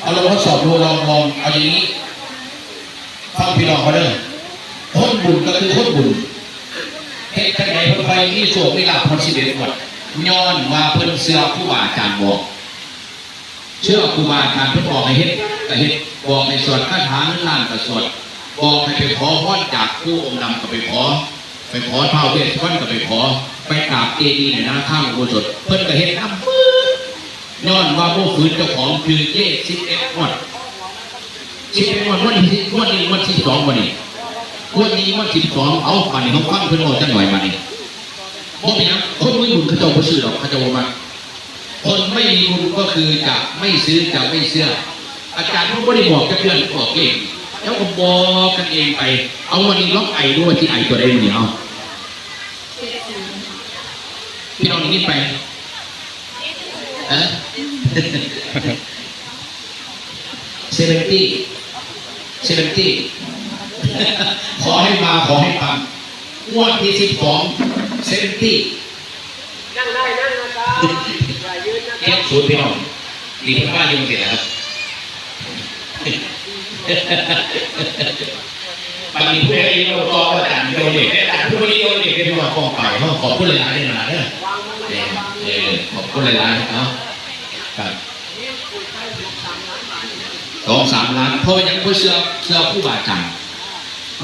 เอาลองทดสอบดูลองลองเอาอย่างนี้ฟังพี่น้องเขาเด้อคนบุญก็คือคนบุญเหตุการณ์ไหนเพิ่นไปนี่โศกนี่ลาภคนสิเด็ดหมดย้อนว่าเพิ่นเสื้อผู้บาอาจารย์บอก เชื่อครูบาอาจารย์เพิ่นบอกให้เฮ็ดก็เฮ็ดบอกในสวดคาถานั้นล้านก็สวดบอกให้ไปขอพรจากผู้องค์ดำก็ไปขอไปขอเท้าเวสสุวรรณก็ไปขอ ไปกราบเจดีย์ในหน้าข้างอุโบสถเพิ่นก็เฮ็ดน้ำปื้ด ย้อนว่าผู้ฝืนเจ้าของคือเย่สิบเอ็ดงวดสิบเอ็ดงวดวันที่วันนี้วันที่สองวันนี้วันนี้วันที่สองเอามานี่เขาฟังเพิ่อนบอกจังหน่อยมานี่บ่เป็นหยังคนไม่บุญเขาเจ้าบ่ซื้อหรอกเขาเจ้ามาคนไม่มีบุญก็คือจะไม่ซื้อจะไม่เชื่อ อาจารย์เขาไม่ได้บอกกับเพื่อนบอกเองแล้วก็บอกกันเองไป เอาวันนี้ล็อกไอด้วยที่ไอตัวใดมันเนี่ยเอาพี่น้องนี่ไป เซเวนตี้เซเวนตี้ขอให้มาขอให้ฟังงวดที่สิบสองเซเวนตี้นั่งได้นั่งนะครับอย่ายืนนะคเก็รับบศูนย์พี่น้องดีที่บ้านยังเสร็จแล้วครับบางทีผู้ใดยังเราก็อาจารย์โยนเด็กอาจารย์ผู้นี้โยนเด็กเป็นว่ากองเป่าเขาขอบคุณหลายๆเลยนะเนี่ยวางมันเอนะอวางเออขอบคุณหลายๆเนาะครับ นี่คุยให้ถึงสามล้านบาทเนี่ย ส องสามล้านเพราะยังผู้เชื่อเชื่อผู้บาจัน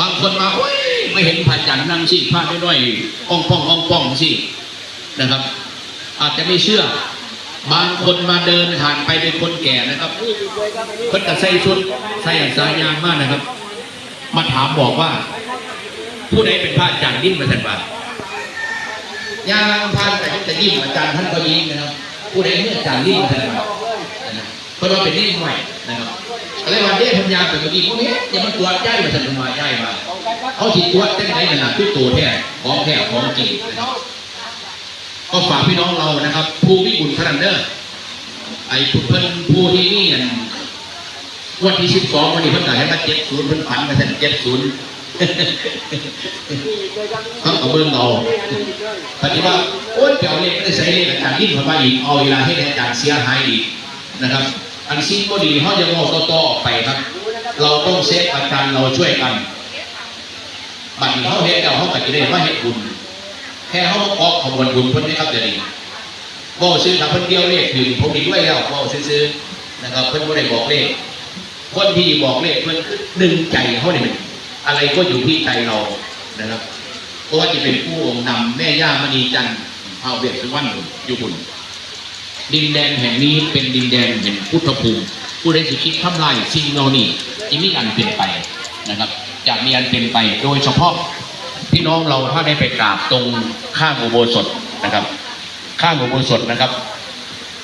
บางคนมาโอ้ยไม่เห็นพระจันทร์นั่งสิพระน้อยๆอ่องป้องอ่องป้องสินะครับ อาจจะไม่เชื่อ บางคนมาเดินผ่านไปเป็นคนแก่นะครับคันนี้เพิ่นก็ใส่ชุดใส่อันสายยางมากนะครับ มาถามบอกว่า ผู้ใดเป็นพระอาจารย์ยิ้มมาสันบาทยางพานแต่จะยิ้มอาจารย์ท่านก็ยิ้มนะครับ ผู้ใดเนี่อาจารย์ยิ้มมาสันบาทนะครับเพราะเราเป็นยิ้มใหม่นะครับ อะไรวันเด้พันยาเป็นเมื่อกี้พวกนี้อย่ามาตรวจย้ายมาสันมาย้ายมาเขาจิตตรวจเต้นไหนขนาดทุกตัวแท้ของแท้ของจริงก็ฝากพี่น้องเรานะครับ ผู้วิบุญพระนันเดอร์ไอ้ผู้เพิ่นผู้ที่นี่อันวันที่สิบสองวันนี้เพิ่นก็ให้มาเจ็ดศูนย์เพิ่นพันมาส้นเจ็ดศูนย์นี่อยู่ด้วยครับเขาเอาเบิ่งเอานี่อันนี้อยู่ด้วยปฏิว่าโอ๊ยเปียวเลขไม่ได้ใช้เลขอาจารย์ยิ่งเข้ามาอีกเอาเวลาให้อาจารย์เสียหายอีกนะครับ อันสิ่งก็ดีเขาจะงอกต่อๆออกไปครับดูนะครับ เราต้องเซฟอาจารย์เราช่วยกัน บัดนี้เขาเฮ็ดแล้วเขาก็จะได้ว่าเฮ็ดบุญแค่เขาออกขบวนบุญพิ่นได้ครับจะดีบ่ซื้อถ้าเพิ่นเดียวเลขถึงผมดีด้วยแล้วบ่ซื้อนะครับเพิ่อนบ่ได้บอกเลขคนที่บอกเลขเพิ่นคือดึงใจเขาเนี่ยอะไรก็อยู่ที่ใจเรานะครับเพราะว่าจะเป็นผู้นำแม่ย่ามณีจันทร์เผาเบียดสุวรรณอยู่บุญ ดินแดนแห่งนี้เป็นดินแดนแห่งพุทธภูมิ ผู้ใดสิคิดทำลายสิ่งเหล่านี้จะมีอันเป็นไปนะครับจะมีอันเป็นไปโดยเฉพาะพี่น้องเราถ้าได้ไปกราบตรงข้างอุโบสถนะครับ ข้างอุโบสถนะครับ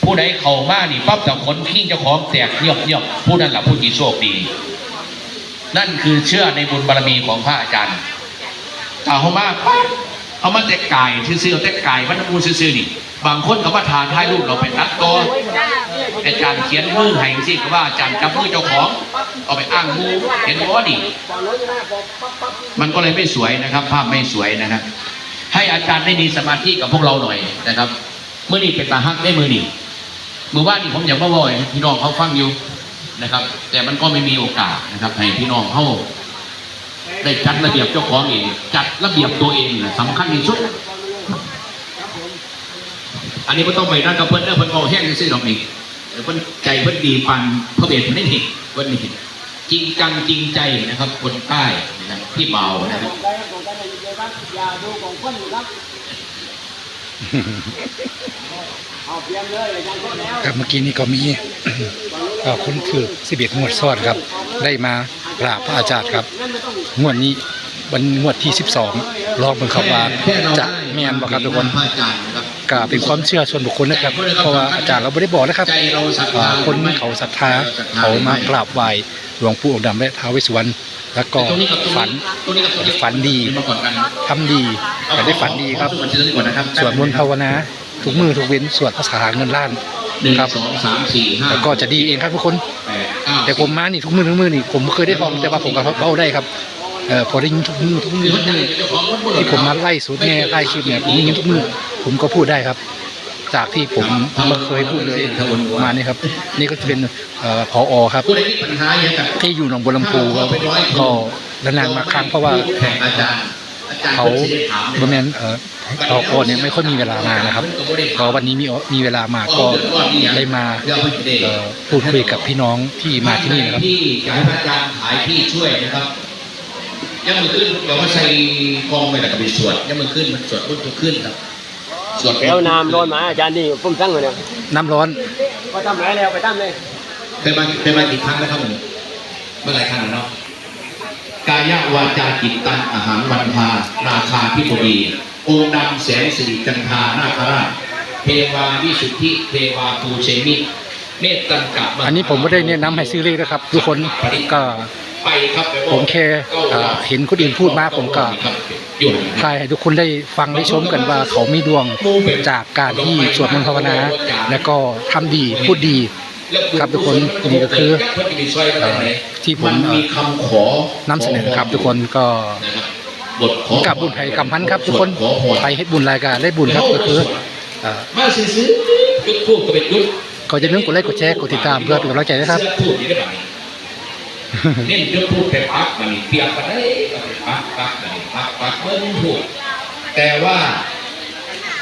ผู้ใดเข้ามานี่ปั๊บแต่คนขิ้เจ้าของแตกเยือกเยือกผู้นั้นแหละผู้ที่โชคดี นั่นคือเชื่อในบุญบารมีของพระอาจารย์ถ้าเขามาปั๊บ เอามาแต่กายซื่อๆแต่กายมันมูซื่อๆนี่ บางคนเขามาทานท้ายรูปเราไปตัดต่ออาจารย์เขียนมือให้สิก็ว่าอาจารย์จับมือเจ้าของเอาไปอ้างมูเห็นว่านี่ฝั่งโน้นจะหน้าบอกปั๊บปั๊บมันก็เลยไม่สวยนะครับ ภาพไม่สวยนะครับ ให้อาจารย์ได้มีสมาธิกับพวกเราหน่อยนะครับเมื่อนี้เป็นตาฮักได้มือนี่มือว่านี่ผมอยากมาบอกให้พี่น้องเขาฟังอยู่นะครับ แต่มันก็ไม่มีโอกาสนะครับ ให้พี่น้องเขา ได้จัดระเบียบเจ้าของเอง จัดระเบียบตัวเองนะสำคัญที่สุด อันนี้ไม่ต้องไปนั่นกับเพิ่นเด้อเพิ่นเอาแห้งซื่อดอกนี่เดี๋ยวเพิ่นใจเพิ่นดีปันพระเบศเพิ่นได้เห็นเพิ่นนี่จริงจังจริงใจนะครับ คนใต้นะพี่เบานะครับ ครับเมื่อกี้นี้ก็มีคนถือสิบเอ็ดงวดซ้อนครับ ได้มากราบพระอาจารย์ครับนั่นไม่ต้องวดนี้วันงวดที่12ลองเบิ่งครับว่าจะแม่นบ่ครับทุกคนพระอารย์นะครับก็เป็นความเชื่อส่วนบุคคลนะครับ เพราะว่าอาจารย์เราไม่ได้บอกนะครับคนเขาศรัทธาเขามากราบไหว้หลวงปู่องค์ดำและท้าวเวสสุวรรณแล้วก็ฝันฝันดีมาก่อนกันทำดี ก็ได้ฝันดีครับส่วนที่นี้ก่อนนะครับสวดมนต์ภาวนาทุกมือทุกเว้นสวดภาษาเงินล้านหนึ่งครับสองสามสี่ห้าแล้วก็จะดีเองครับทุกคนแปดเก้าแต่ผมมานี่ทุกมือทุกมือนี่ผมเคยได้ฟังแต่ว่าผมก็เบ้าได้ครับเออพอได้ยินทุกมือทุกมือทุกมือที่ผมมาไล่สูตรแง่ไล่คลิปเนี่ยผมได้ยินทุกมือผมก็พูดได้ครับ จากที่ผมไม่เคยพูดเลยมานี่ครับ นี่ก็จะเป็นเอ่อผอครับผู้ใดมีปัญหาอย่างกับที่อยู่หนองบัวลำพูครับก็นานๆมาครั้งเพราะว่า แข่งอาจารย์อาจารย์เขาพิ่นสิได้ถามบริเวณเอ่อผอเนี่ยไม่ค่อยมีเวลามานะครับก็วันนี้มีมีเวลามาก็ได้มาเดี๋ยวเพิ่นสิได้เอ่อพูดคุยกับพี่น้องที่มาที่นี่นะครับที่อยากให้พระอาจารย์ขายที่ช่วยนะครับยังมือขึ้นเราก็ใส่กองไปแล้วก็ไปสวดยังมือขึ้นมันสวดรุ่นทุกขึ้นครับสวดแล้วน้ำร้อนมาอาจารย์นี่ผมสั่งเลยเนี่ยน้ำร้อนก็ทำไรแล้วไปตั้งเลยเคยมาเคยมากี่ครั้งแล้วครับผมเมื่อหลายครั้งแล้วเนาะกายวาจาจิตตังอาหารวันทานาคาพิบดี องค์ดำแสงสิริจันทานาคราชเทวาวิสุทธิเทวาภูเชมิเมตตังกะอันนี้ผมไม่ได้แนะนำให้ซื้อเลขนะครับ ทุกคนก็ไปครับไปบอกผมแค่เอ่อเห็นคนอื่นพูดมาผมก็อยู่ทายให้ทุกคนได้ฟังได้ชมกันว่าเขามีดวงจากการที่สวดมนต์ภาวนา และก็ทำดีพูดดี ครับทุกคนนี่ก็คือที่ผมมีคำขอนำเสนอครับทุกคนก็นะครับบทขอกับบุญไผ่กำพันครับ ทุกคนไปให้บุญรายการได้บุญครับก็คือเอ่อมาซื้อซื้อยุดทูบก็เป็นยุดก็จะนึกกดไลค์กดแชร์กดติดตามเพื่อเป็นกำลังใจนะครับเสื้อทูบนี่ได้แบบนี้เน้นยุดทูบไปปักมันเปียกไปได้ก็ไปปักปักมันปักปักเบิ้งทูบแต่ว่า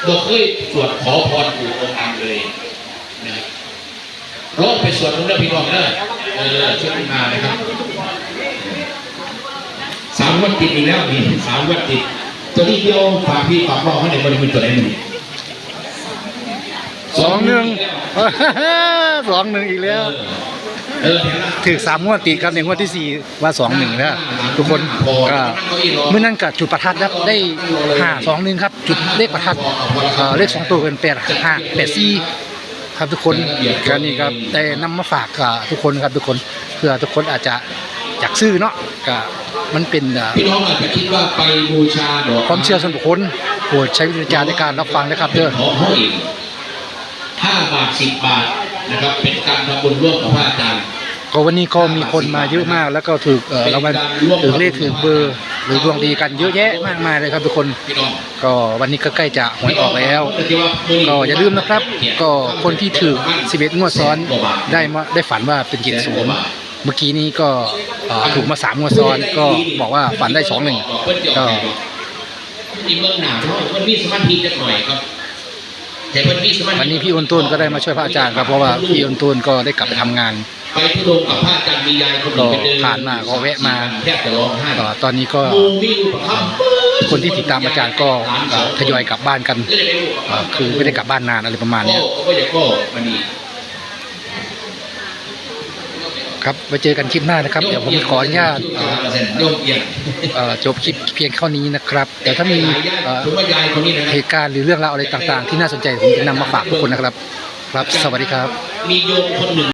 บ่เคยสวดขอพรปู่องค์ดำเลย ร้องไปสวดตรงนั้นพี่น้องเด้อเออช่วยมานะครับสามวันติดอีกแล้วนี่สามวันติดตัวนี้เดียวฝากพี่ฝากน้องให้ในบริเวณตัวไหนมันสองหนึ่งสองหนึ่งอีกแล้วเออเห็นละถือสามงวดติดครับในงวดที่สี่ว่าสองหนึ่งแล้วทุกคนก็เมื่อนั้นกับจุดประทัดครับได้ห้าสองหนึ่งครับ จุดเลขประทัดเอ่อเลขสองตัวเป็นแปดห้าแปดสี่ ครับทุกคนการนี้ครับแต่นำมาฝากกับทุกคนครับทุกคนเพื่อทุกคนอาจจะอยากซื้อเนาะก็มันเป็นเอ่อพี่น้องอาจจะคิดว่าไปบูชาดอกความเชื่อส่วนบุคคลโปรดใช้วิจารณญาณในการรับฟังนะครับเด้อขอเขาเองห้าบาทสิบบาทนะครับเป็นการทำบุญร่วมกับพระอาจารย์ก็วันนี้ก็มีคนมาเยอะมาก แล้วก็ถือเอ่อเรามาถือเลขถือเบอร์ หรือดวงดีกันเยอะแยะมากมายเลยครับทุกคน ก็วันนี้ก็ใกล้จะหวยออกแล้ว ก็อย่าลืมนะครับ ก็คนที่ถือ 11 งวดซ้อนได้มาได้ฝันว่าเป็นเกียรติศูนย์เมื่อกี้นี้ก็ถูกมาสามงวดซ้อน ก็บอกว่าฝันได้สองหนึ่งก็ที่เมืองหนาวเพื่อนพี่สมาธิจะหน่อยครับวันนี้พี่อ้นต้นก็ได้มาช่วยพระอาจารย์ครับเพราะว่าพี่อ้นต้นก็ได้กลับไปทำงาน ไปทุดงกับพระอาจารย์มียายคนหนึ่งไปเดินก็ผ่านมาก็แวะมาแทบจะร้องไห้เอ่อตอนนี้ก็หมู่มีอยู่ประคำเปิดคนที่ติดตามอาจารย์ก็เอ่อทยอยกลับบ้านกันก็จะได้รู้เอ่อคือไม่ได้กลับบ้านนานอะไรประมาณเนี้ยก็ก็อย่าก็มันนี่ครับไว้เจอกันคลิปหน้านะครับ เดี๋ยวผมขออนุญาตเอ่อโยมเอียงเอ่อจบคลิปเพียงเท่านี้นะครับเดี๋ยวถ้ามีเอ่อถือว่ายายคนนี้นะคเหรับตุการณ์หรือเรื่องราวอะไรต่าง ๆ ที่น่าสนใจผมจะนำมาฝากทุกคนนะครับ ครับ สวัสดีครับ มีโยมคนหนึ่ง